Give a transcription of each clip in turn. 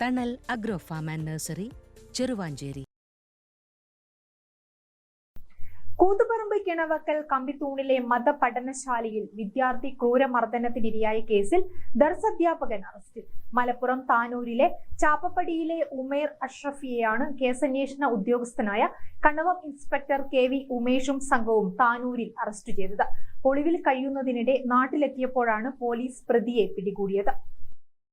Thanal agro farm and nursery Cheruvanchery Koothuparamba Kinavakkal കമ്പിത്തൂണിലെ മതപഠനശാലയിൽ വിദ്യാർത്ഥി ക്രൂരമർദ്ദനത്തിനിരയായ കേസിൽ ദർസ് അധ്യാപകൻ അറസ്റ്റിൽ മലപ്പുറം താനൂരിലെ ചാപ്പപ്പടിയിലെ ഉമേർ അഷ്റഫിയെയാണ് കേസന്വേഷണ ഉദ്യോഗസ്ഥനായ കണ്ണവം ഇൻസ്പെക്ടർ കെ വി ഉമേഷും സംഘവും താനൂരിൽ അറസ്റ്റ് ചെയ്തത്. ഒളിവിൽ കഴിയുന്നതിനിടെ നാട്ടിലെത്തിയപ്പോഴാണ് പോലീസ് പ്രതിയെ പിടികൂടിയത്.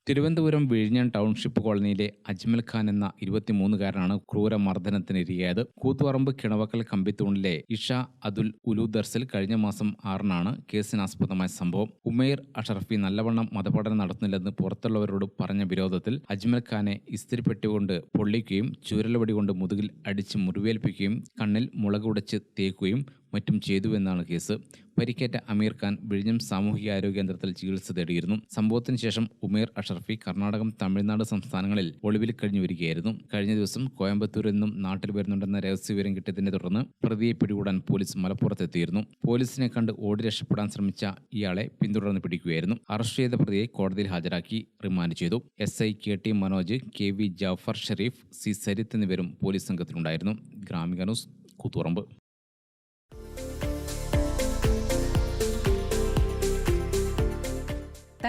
തിരുവനന്തപുരം വിഴിഞ്ഞം ടൗൺഷിപ്പ് കോളനിയിലെ അജ്മൽ ഖാൻ എന്ന ഇരുപത്തിമൂന്നുകാരനാണ് ക്രൂരമർദ്ദനത്തിനിരയായത്. കൂത്തുപറമ്പ് കിണവക്കൽ കമ്പിത്തൂണിലെ ഇഷ അതുൽ ഉലുദർസിൽ കഴിഞ്ഞ മാസം ആറിനാണ് കേസിനാസ്പദമായ സംഭവം. ഉമേർ അഷറഫി നല്ലവണ്ണം മതപഠനം നടത്തുന്നില്ലെന്ന് പുറത്തുള്ളവരോട് പറഞ്ഞ വിരോധത്തിൽ അജ്മൽ ഖാനെ ഇസ്തിരിപ്പെട്ടുകൊണ്ട് പൊള്ളിക്കുകയും ചുരലവടി കൊണ്ട് മുതുകിൽ അടിച്ച് മുറിവേൽപ്പിക്കുകയും കണ്ണിൽ മുളക് ഉടച്ച് തേക്കുകയും മറ്റും ചെയ്തുവെന്നാണ് കേസ്. പരിക്കേറ്റ അമീർ ഖാൻ വിഴിഞ്ഞം സാമൂഹികാരോഗ്യ കേന്ദ്രത്തിൽ ചികിത്സ തേടിയിരുന്നു. സംഭവത്തിന് ശേഷം ഉമേർ അഷറഫി കർണാടകം തമിഴ്നാട് സംസ്ഥാനങ്ങളിൽ ഒളിവിൽ കഴിഞ്ഞു വരികയായിരുന്നു. കഴിഞ്ഞ ദിവസം കോയമ്പത്തൂരിൽ നിന്നും നാട്ടിൽ വരുന്നുണ്ടെന്ന രഹസ്യവിവരം കിട്ടിയതിനെ തുടർന്ന് പ്രതിയെ പിടികൂടാൻ പോലീസ് മലപ്പുറത്തെത്തിയിരുന്നു. പോലീസിനെ കണ്ട് ഓടി രക്ഷപ്പെടാൻ ശ്രമിച്ച ഇയാളെ പിന്തുടർന്ന് പിടിക്കുകയായിരുന്നു. അറസ്റ്റ് ചെയ്ത പ്രതിയെ കോടതിയിൽ ഹാജരാക്കി റിമാൻഡ് ചെയ്തു. S I K T Manoj K V Jafar Sharif C Sarith എന്നിവരും പോലീസ് സംഘത്തിലുണ്ടായിരുന്നു. Gramika news Koothuparamba